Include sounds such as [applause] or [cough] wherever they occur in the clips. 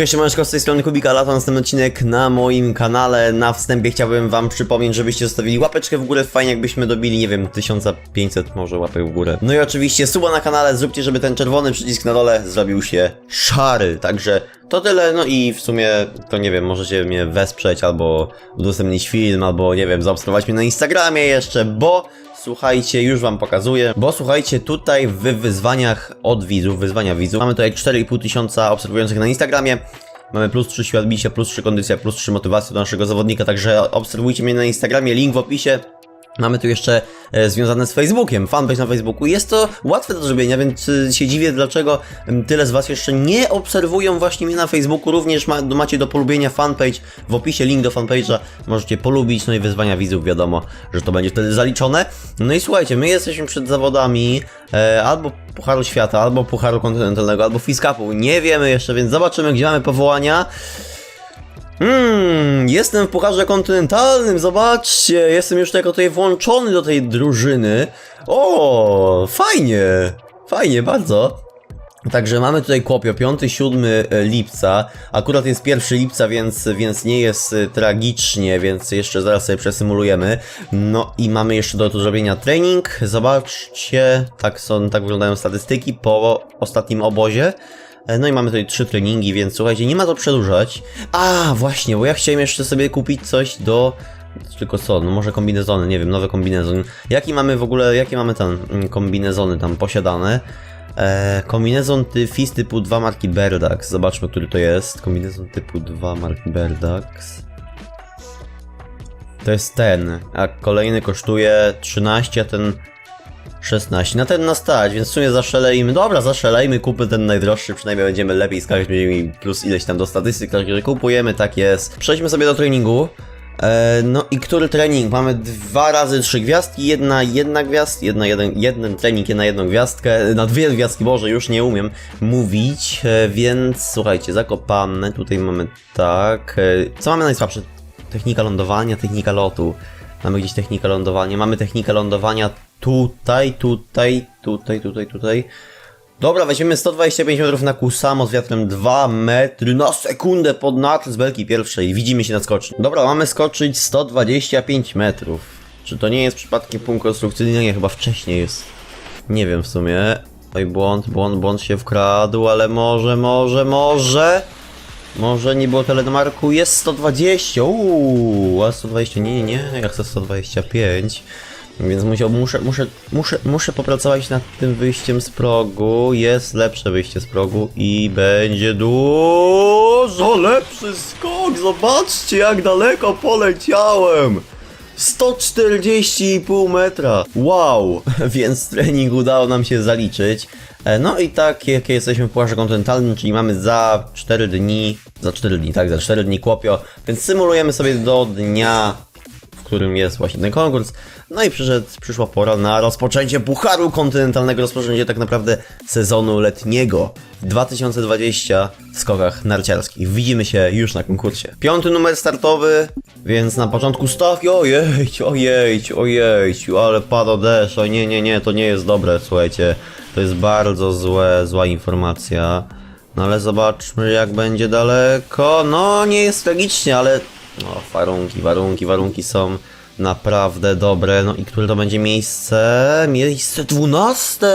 Hej, siemaneczko, z tej strony Kubika, lata następny odcinek na moim kanale. Na wstępie chciałbym wam przypomnieć, żebyście zostawili łapeczkę w górę, fajnie jakbyśmy dobili, nie wiem, 1500 może łapek w górę. No i oczywiście suba na kanale, zróbcie, żeby ten czerwony przycisk na dole zrobił się szary. Także to tyle, no i w sumie, to nie wiem, możecie mnie wesprzeć, albo udostępnić film, albo nie wiem, zaobserwować mnie na Instagramie jeszcze, bo Słuchajcie, już wam pokazuję, bo słuchajcie, tutaj w wyzwaniach od widzów, wyzwania widzów, mamy tutaj 4,5 tysiąca obserwujących na Instagramie, mamy plus 3 siła bicia, plus 3 kondycja, plus 3 motywacja do naszego zawodnika, także obserwujcie mnie na Instagramie, link w opisie. Mamy tu jeszcze e, związane z Facebookiem, fanpage na Facebooku. Jest to łatwe do zrobienia, więc e, się dziwię, dlaczego tyle z Was jeszcze nie obserwują właśnie mnie na Facebooku. Również ma, macie do polubienia fanpage w opisie, link do fanpage'a. Możecie polubić, no i wyzwania widzów, wiadomo, że to będzie wtedy zaliczone. No i słuchajcie, my jesteśmy przed zawodami e, albo Pucharu Świata, albo Pucharu Kontynentalnego, albo Fiskapu. Nie wiemy jeszcze, więc zobaczymy, gdzie mamy powołania. Hmm, jestem w Pucharze Kontynentalnym, zobaczcie, jestem już jako tutaj włączony do tej drużyny. O, fajnie, fajnie, bardzo. Także mamy tutaj kopio, 5-7 lipca, akurat jest 1 lipca, więc, więc nie jest y, tragicznie, więc jeszcze zaraz sobie przesymulujemy. No i mamy jeszcze do zrobienia trening, zobaczcie, tak, są, tak wyglądają statystyki po ostatnim obozie. E, No i mamy tutaj trzy treningi, więc słuchajcie, nie ma co przedłużać. A, właśnie, bo ja chciałem jeszcze sobie kupić coś do... Tylko co, no może kombinezony, nie wiem, nowy kombinezon. Jaki mamy w ogóle, jakie mamy tam mm, kombinezony tam posiadane? E, kombinezon FIS typu 2 marki Berdax, zobaczmy, który to jest. Kombinezon typu 2 marki Berdax. To jest ten, a kolejny kosztuje 13, a ten 16. Na ten nas stać, więc w sumie zaszalejmy. Dobra, zaszalejmy, kupmy ten najdroższy, przynajmniej będziemy lepiej skakać, będziemy mieli plus ileś tam do statystyk, które kupujemy, tak jest. Przejdźmy sobie do treningu. E, no i który trening? Mamy dwa razy trzy gwiazdki, jedna, jedna gwiazd, jedna, jeden, jeden trening, jedna, jedną gwiazdkę, na dwie gwiazdki, Boże, już nie umiem mówić, e, więc słuchajcie, zakopane, tutaj mamy tak, e, co mamy najsłabsze? Technika lądowania, technika lotu. Mamy gdzieś technikę lądowania, mamy technikę lądowania tutaj, tutaj, tutaj, tutaj, tutaj. Dobra, weźmiemy 125 metrów na Kusamo z wiatrem 2 metry na sekundę pod natr z belki pierwszej. Widzimy się na skoczni. Dobra, mamy skoczyć 125 metrów. Czy to nie jest przypadkiem punkt konstrukcyjny? Nie, chyba wcześniej jest. Nie wiem w sumie. Oj, błąd, błąd, błąd się wkradł, ale może, może, może... Może nie było telemarku, jest 120, uuu, a 120, nie, nie, nie, ja chcę 125, więc musiał, muszę, muszę, muszę, muszę popracować nad tym wyjściem z progu, jest lepsze wyjście z progu i będzie dużo lepszy skok, zobaczcie jak daleko poleciałem! 140,5 metra. Wow! [laughs] Więc trening udało nam się zaliczyć. E, No i tak, jakie jesteśmy w Pucharze Kontynentalnym, czyli mamy za 4 dni, za 4 dni, tak, za 4 dni kłopio, więc symulujemy sobie do dnia, w którym jest właśnie ten konkurs. No i przyszedł, przyszła pora na rozpoczęcie Pucharu Kontynentalnego, rozpoczęcie tak naprawdę sezonu letniego w 2020 w skokach narciarskich. Widzimy się już na konkursie. Piąty numer startowy, więc na początku stawki, ojej, ojej, ojej, ale pada deszcz, o nie, nie, nie, to nie jest dobre, słuchajcie, to jest bardzo złe, zła informacja. No ale zobaczmy jak będzie daleko, no nie jest tragicznie, ale no warunki, warunki, warunki są naprawdę dobre. No i które to będzie miejsce? Miejsce 12!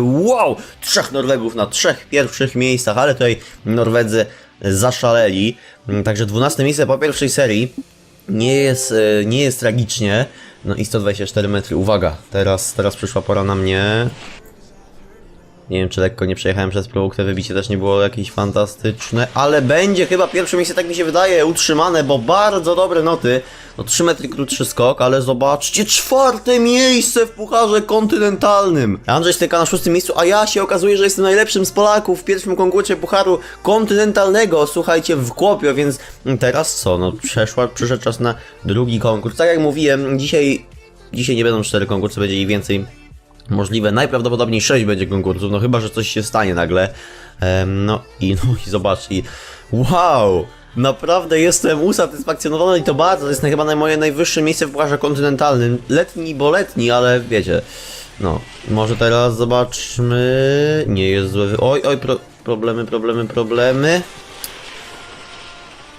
Wow! Trzech Norwegów na trzech pierwszych miejscach, ale tutaj Norwedzy zaszaleli. Mm, Także 12 miejsce po pierwszej serii. Nie jest, e, nie jest tragicznie. No i 124 metry. Uwaga, teraz, teraz przyszła pora na mnie. Nie wiem, czy lekko nie przejechałem przez próg, te wybicie też nie było jakieś fantastyczne, ale będzie chyba pierwsze miejsce, tak mi się wydaje, utrzymane, bo bardzo dobre noty. No 3 metry krótszy skok, ale zobaczcie, czwarte miejsce w Pucharze Kontynentalnym. Andrzej Styka na szóstym miejscu, a ja się okazuje, że jestem najlepszym z Polaków w pierwszym konkursie Pucharu Kontynentalnego, słuchajcie, w Kłopio, więc teraz co, no przeszła, przyszedł czas na drugi konkurs. Tak jak mówiłem, dzisiaj, dzisiaj nie będą cztery konkursy, będzie ich więcej możliwe. Najprawdopodobniej 6 będzie konkursów, no chyba, że coś się stanie nagle. Em, no i [laughs] no i zobacz i wow! Naprawdę jestem usatysfakcjonowany i to bardzo. To jest chyba moje najwyższe miejsce w Pucharze Kontynentalnym. Letni, bo letni, ale wiecie. No, może teraz zobaczmy. Nie jest wy- Oj, oj, pro... problemy, problemy, problemy.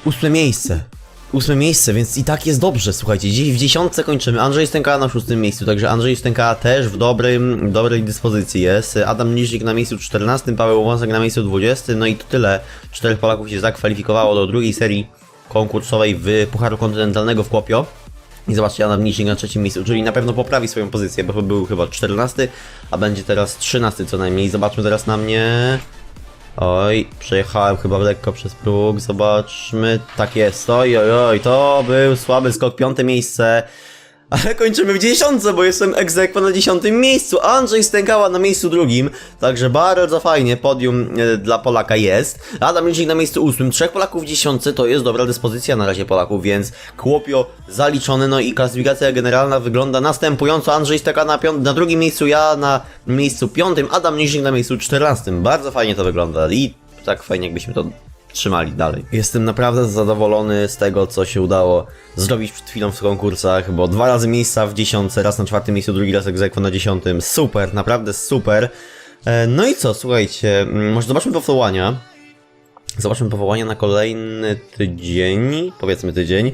Ósme miejsce. Ósme miejsce, więc i tak jest dobrze, słuchajcie. Dziś w dziesiątce kończymy. Andrzej Stęka na szóstym miejscu, także Andrzej Stęka też w dobrym, dobrej dyspozycji jest. Adam Niżnik na miejscu 14, Paweł Wąsek na miejscu 20. No i to tyle. Czterech Polaków się zakwalifikowało do drugiej serii konkursowej w Pucharu Kontynentalnego w Kłopio. I zobaczcie, Adam Niszing na trzecim miejscu, czyli na pewno poprawi swoją pozycję, bo był chyba 14, a będzie teraz 13 co najmniej. Zobaczmy teraz na mnie. Oj, przejechałem chyba lekko przez próg, zobaczmy. Tak jest, oj, oj, oj, to był słaby skok, piąte miejsce. Ale kończymy w dziesiątce, bo jestem egzekwo na dziesiątym miejscu. Andrzej Stękała na miejscu drugim, także bardzo fajnie, podium e, dla Polaka jest. Adam Licznik na miejscu ósmym, trzech Polaków w dziesiątce, to jest dobra dyspozycja na razie Polaków, więc Kłopio zaliczony, no i klasyfikacja generalna wygląda następująco. Andrzej Stęka na, na drugim miejscu, ja na miejscu piątym, Adam Licznik na miejscu czternastym. Bardzo fajnie to wygląda i tak fajnie jakbyśmy to trzymali dalej. Jestem naprawdę zadowolony z tego, co się udało zrobić przed chwilą w konkursach, bo dwa razy miejsca w dziesiątce, raz na czwartym miejscu, drugi raz egzekwo na dziesiątym. Super, naprawdę super. E, No i co, słuchajcie, mm, może zobaczmy powołania. Zobaczmy powołania na kolejny tydzień, powiedzmy tydzień.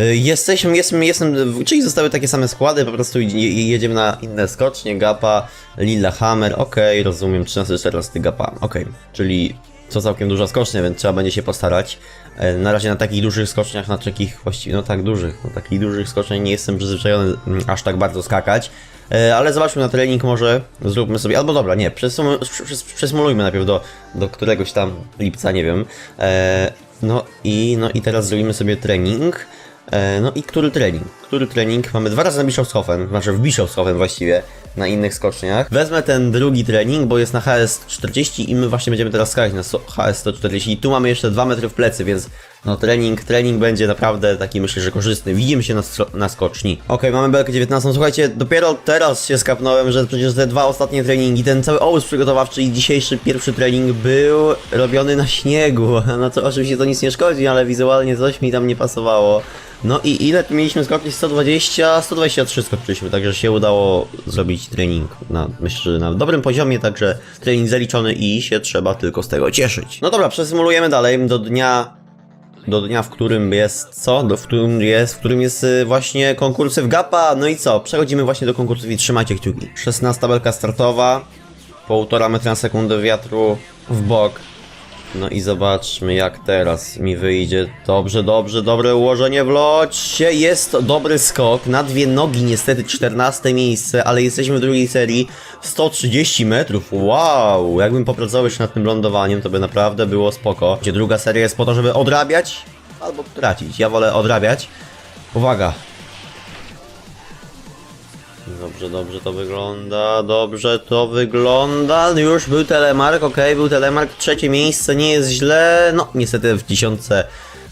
E, Jesteśmy, jestem, jestem, czyli zostały takie same składy, po prostu je- je- jedziemy na inne skocznie, Gapa, Lilla Hammer, okej, rozumiem, 13-14 Gapa, okej, czyli to całkiem duża skocznia, więc trzeba będzie się postarać. E, Na razie na takich dużych skoczniach, na takich właściwie, no tak dużych, na takich dużych skoczniach nie jestem przyzwyczajony mm, aż tak bardzo skakać. E, Ale zobaczmy na trening może, zróbmy sobie, albo dobra, nie, przesumu- przes- przesmulujmy najpierw do, do któregoś tam lipca, nie wiem. E, No i, no i teraz zrobimy sobie trening. E, No i który trening? Który trening? Mamy dwa razy na Bischofshofen, znaczy w Bischofshofen właściwie, na innych skoczniach. Wezmę ten drugi trening, bo jest na HS40 i my właśnie będziemy teraz skakać na so- HS140 i tu mamy jeszcze 2 metry w plecy, więc no trening, trening będzie naprawdę taki myślę, że korzystny. Widzimy się na, na skoczni. Okej, mamy belkę 19. Słuchajcie, dopiero teraz się skapnąłem, że przecież te dwa ostatnie treningi, ten cały obóz przygotowawczy i dzisiejszy pierwszy trening był robiony na śniegu. [laughs] No to oczywiście to nic nie szkodzi, ale wizualnie coś mi tam nie pasowało. No i ile mieliśmy skoczyć? 120, 123 skoczyliśmy, także się udało zrobić trening na, myślę, na dobrym poziomie, także trening zaliczony i się trzeba tylko z tego cieszyć. No dobra, przesymulujemy dalej do dnia do dnia, w którym jest co? Do, w którym jest, w którym jest y, właśnie konkursy w GAPA. No i co? Przechodzimy właśnie do konkursów i trzymajcie kciuki. 16 belka startowa, półtora metra na sekundę wiatru w bok. No i zobaczmy jak teraz mi wyjdzie. Dobrze, dobrze, dobre ułożenie w locie. Jest to dobry skok. Na dwie nogi niestety 14 miejsce, ale jesteśmy w drugiej serii. 130 metrów. Wow! Jakbym popracował jeszcze nad tym lądowaniem, to by naprawdę było spoko. Gdzie druga seria jest po to, żeby odrabiać albo tracić. Ja wolę odrabiać. Uwaga, Dobrze, dobrze to wygląda, dobrze to wygląda. Już był telemark, ok, był telemark, trzecie miejsce, nie jest źle. No, niestety w dziesiątce.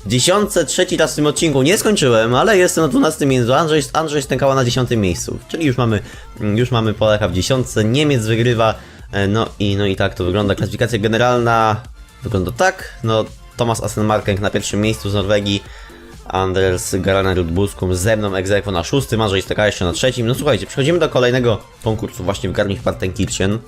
W dziesiątce trzeci raz w tym odcinku nie skończyłem, ale jestem na 12 miejscu. Andrzej, Andrzej stękała na 10 miejscu. Czyli już mamy, już mamy Polaka w dziesiątce. Niemiec wygrywa. e, No i, no i tak to wygląda. Klasyfikacja generalna wygląda tak. No, Thomas Assenmarkenk na pierwszym miejscu z Norwegii. Anders Garaner Buskum ze mną egzekwo na szóstym, Andrzej Steka jeszcze na trzecim. No słuchajcie, przechodzimy do kolejnego konkursu właśnie w Garmisch-Partenkirchen,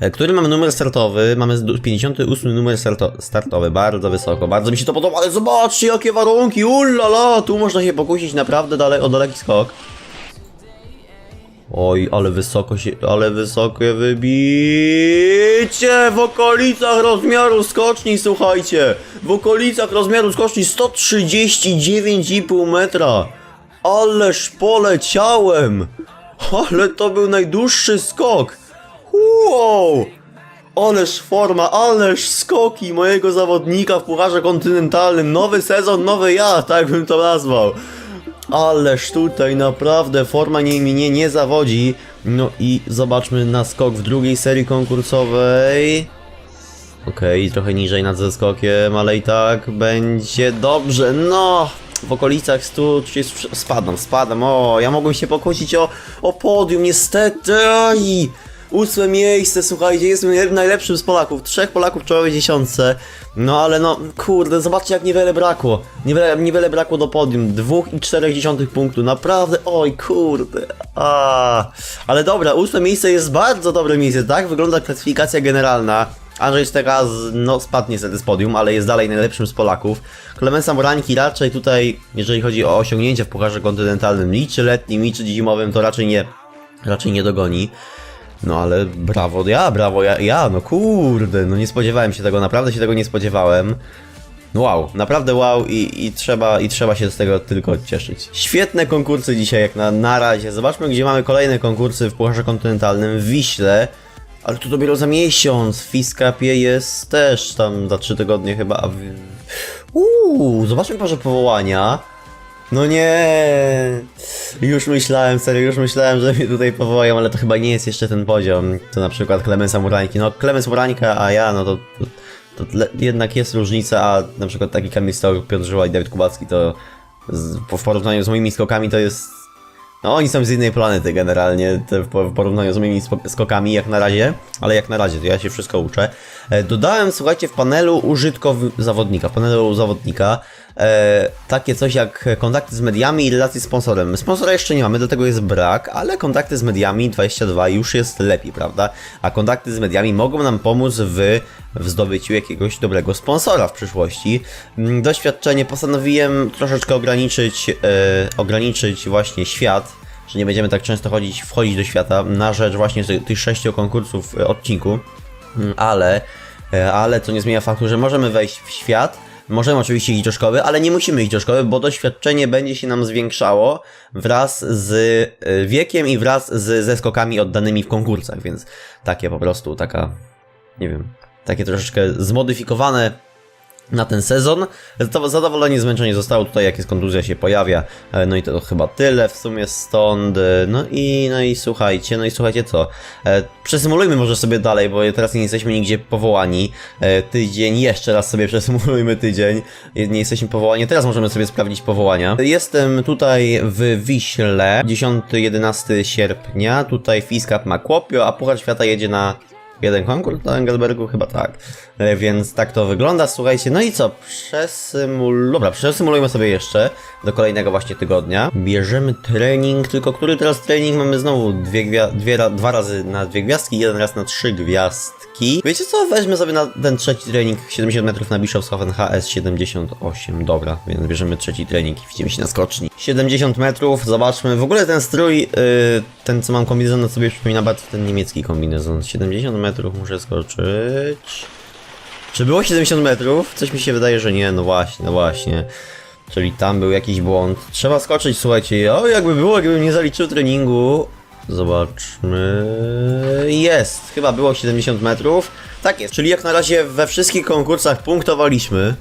e, który mamy numer startowy, mamy z- 58 numer starto startowy, bardzo wysoko, bardzo mi się to podoba, ale zobaczcie jakie warunki, ulala, tu można się pokusić naprawdę dale o daleki skok. Oj, ale wysoko się, ale wysokie wybicie w okolicach rozmiaru skoczni, słuchajcie. W okolicach rozmiaru skoczni 139,5 metra. Ależ poleciałem. Ale to był najdłuższy skok. Wow. Ależ forma, ależ skoki mojego zawodnika w Pucharze Kontynentalnym. Nowy sezon, nowy ja, tak bym to nazwał. Ależ tutaj naprawdę forma nie, mnie nie zawodzi. No i zobaczmy na skok w drugiej serii konkursowej. Okej, trochę niżej nad zeskokiem, ale i tak będzie dobrze. No, w okolicach 130 spadam, spadam. O, ja mogłem się pokusić o, o podium, niestety. Aj, Ósme miejsce, słuchajcie, jestem najlepszym z Polaków. Trzech Polaków w czołowej dziesiątce. No ale no, kurde, zobaczcie jak niewiele brakło. Niewiele, niewiele brakło do podium. Dwóch i czterech dziesiątych punktu. Naprawdę, oj kurde. A, ale dobra, ósme miejsce jest bardzo dobre miejsce. Tak wygląda klasyfikacja generalna. Andrzej Stega no, spadł niestety z podium, ale jest dalej najlepszym z Polaków. Klemensa Morańki raczej tutaj, jeżeli chodzi o osiągnięcia w Pucharze Kontynentalnym, liczy letnim, liczy zimowym, to raczej nie, raczej nie dogoni. No ale brawo, ja, brawo, ja, ja, no kurde, no nie spodziewałem się tego, naprawdę się tego nie spodziewałem. No wow, naprawdę wow i, i, trzeba, i trzeba się z tego tylko cieszyć. Świetne konkursy dzisiaj jak na, na razie. Zobaczmy gdzie mamy kolejne konkursy w Pucharze Kontynentalnym w Wiśle. Ale to dopiero za miesiąc. W Fiskapie jest też tam za 3 tygodnie chyba. Uuu, zobaczmy parze powołania. No nie. Już myślałem, serio, już myślałem, że mnie tutaj powołają, ale to chyba nie jest jeszcze ten poziom. To na przykład Klemensa Murańki. No Klemens Murańka, a ja, no to, to, to jednak jest różnica, a na przykład taki Kamil Stok, Piotr Żyła i Dawid Kubacki to z, w porównaniu z moimi skokami to jest... No oni są z innej planety generalnie w, po- w porównaniu z moimi skokami jak na razie, ale jak na razie to ja się wszystko uczę. E, dodałem, słuchajcie, w panelu użytkow zawodnika, w panelu zawodnika e, takie coś jak kontakty z mediami i relacje z sponsorem. Sponsora jeszcze nie mamy, do tego jest brak, ale kontakty z mediami 22 już jest lepiej, prawda? A kontakty z mediami mogą nam pomóc w, w zdobyciu jakiegoś dobrego sponsora w przyszłości. Mm, Doświadczenie postanowiłem troszeczkę ograniczyć, e, ograniczyć właśnie świat, że nie będziemy tak często chodzić, wchodzić do świata na rzecz właśnie tych- sześciu konkursów e, odcinku, Mm, ale, e, ale to nie zmienia faktu, że możemy wejść w świat, możemy oczywiście iść do szkoły, ale nie musimy iść do szkoły, bo doświadczenie będzie się nam zwiększało wraz z e, wiekiem i wraz z, ze skokami oddanymi w konkursach, więc takie po prostu, taka, nie wiem, takie troszeczkę zmodyfikowane na ten sezon. To zadowolenie zmęczenie zostało tutaj, jak jest kontuzja się pojawia. E, No i to chyba tyle w sumie stąd. E, No i, no i słuchajcie, no i słuchajcie co. E, Przesymulujmy może sobie dalej, bo teraz nie jesteśmy nigdzie powołani. Tydzień, jeszcze raz sobie [laughs] przesymulujmy tydzień. Nie jesteśmy powołani, teraz możemy sobie sprawdzić powołania. Jestem tutaj w Wiśle, 10-11 sierpnia. Tutaj Fiskap ma Kłopio, a Puchar Świata jedzie na Jeden konkurs na Engelbergu? Chyba tak. E, Więc tak to wygląda. Słuchajcie, no i co? Dobra, przesymulujmy sobie jeszcze do kolejnego właśnie tygodnia. Bierzemy trening, tylko który teraz trening mamy znowu dwie, gwia... dwie ra... dwa razy na dwie gwiazdki, jeden raz na trzy gwiazdki. Wiecie co? Weźmy sobie na ten trzeci trening 70 metrów na Bischofshofen HS 78. Dobra, więc bierzemy trzeci trening i widzimy się na skoczni. 70 metrów, zobaczmy. W ogóle ten strój, yy, ten co mam kombinezon na sobie przypomina bardzo ten niemiecki kombinezon. 70 metrów muszę skoczyć. Czy było 70 metrów? Coś mi się wydaje, że nie. No właśnie, no właśnie. Czyli tam był jakiś błąd. Trzeba skoczyć, słuchajcie. O, jakby było, gdybym nie zaliczył treningu. Zobaczmy. Jest. Chyba było 70 metrów. Tak jest. Czyli jak na razie we wszystkich konkursach punktowaliśmy.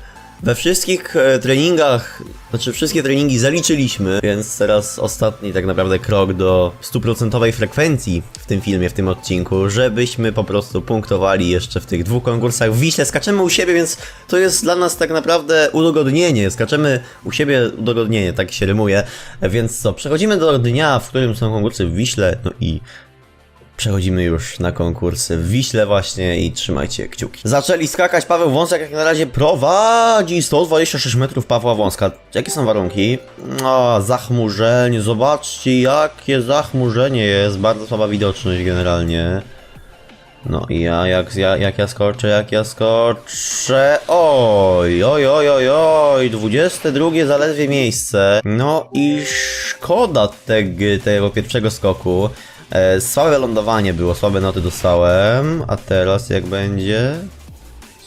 We wszystkich e, treningach, znaczy wszystkie treningi zaliczyliśmy, więc teraz ostatni tak naprawdę krok do stuprocentowej frekwencji w tym filmie, w tym odcinku, żebyśmy po prostu punktowali jeszcze w tych dwóch konkursach w Wiśle. Skaczemy u siebie, więc to jest dla nas tak naprawdę udogodnienie. Skaczemy u siebie udogodnienie, tak się rymuje. Więc co, przechodzimy do dnia, w którym są konkursy w Wiśle, no i Przechodzimy już na konkursy w Wiśle właśnie i trzymajcie kciuki. Zaczęli skakać Paweł Wąsek, jak na razie prowadzi 126 metrów Pawła Wąska. Jakie są warunki? O, zachmurzenie, zobaczcie jakie zachmurzenie jest, bardzo słaba widoczność generalnie. No i ja, jak, ja, jak ja skoczę, jak ja skoczę, oj, oj, oj, oj, oj, 22 zaledwie miejsce. No i szkoda tego, tego pierwszego skoku. E, słabe lądowanie było, słabe noty dostałem, a teraz jak będzie?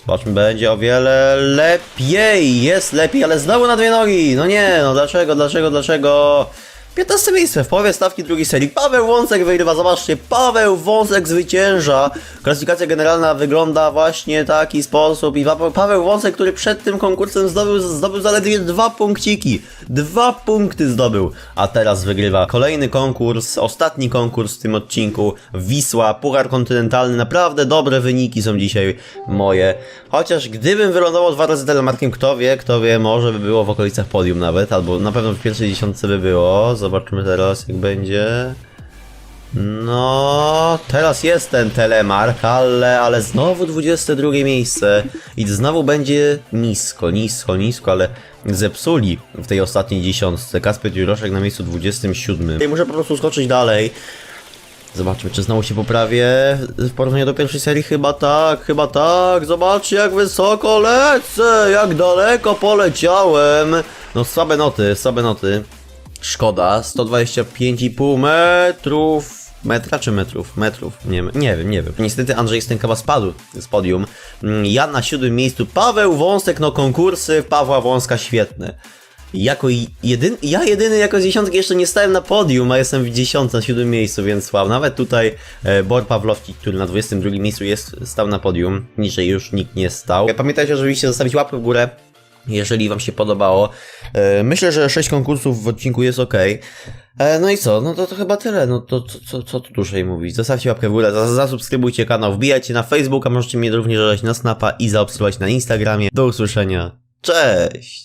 Zobaczmy, będzie o wiele lepiej, jest lepiej, ale znowu na dwie nogi, no nie, no dlaczego, dlaczego, dlaczego? 15 miejsce w połowie stawki drugiej serii. Paweł Wąsek wygrywa, zobaczcie, Paweł Wąsek zwycięża. Klasyfikacja generalna wygląda właśnie taki sposób i Paweł, Paweł Wąsek, który przed tym konkursem zdobył, zdobył zaledwie dwa punkciki. Dwa punkty zdobył, a teraz wygrywa kolejny konkurs, ostatni konkurs w tym odcinku. Wisła, Puchar Kontynentalny, naprawdę dobre wyniki są dzisiaj moje. Chociaż gdybym wylądował dwa razy telemarkiem, kto wie, kto wie, może by było w okolicach podium nawet, albo na pewno w pierwszej dziesiątce by było. Zobaczymy teraz jak będzie. No teraz jest ten telemark, ale, ale znowu 22 miejsce i znowu będzie nisko, nisko, nisko, ale zepsuli w tej ostatniej dziesiątce. Kasper Juroszek na miejscu 27. I muszę po prostu skoczyć dalej. Zobaczmy, czy znowu się poprawię w porównaniu do pierwszej serii. Chyba tak, chyba tak. Zobaczcie, jak wysoko lecę, jak daleko poleciałem. No, słabe noty, słabe noty. Szkoda, 125,5 metrów. Metra czy metrów? Metrów. Nie, nie wiem, nie wiem. Niestety Andrzej Stękawa spadł z podium. Mm, Ja na siódmym miejscu. Paweł Wąsek, no konkursy Pawła Wąska świetne. Jako i- jedyn, ja jedyny jako z dziesiątki jeszcze nie stałem na podium, a jestem w dziesiątce, na siódmym miejscu, więc wow. Nawet tutaj e, Bor Pawlowski, który na 22 miejscu jest, stał na podium. Niżej już nikt nie stał. Pamiętajcie oczywiście zostawić łapkę w górę, jeżeli wam się podobało. E, myślę, że 6 konkursów w odcinku jest ok. E, no i co? No to, to chyba tyle. No to co, co, co tu dłużej mówić? Zostawcie łapkę w górę, zas- zasubskrybujcie kanał, wbijajcie na Facebooka, możecie mnie również dodać na Snapa i zaobserwować na Instagramie. Do usłyszenia. Cześć!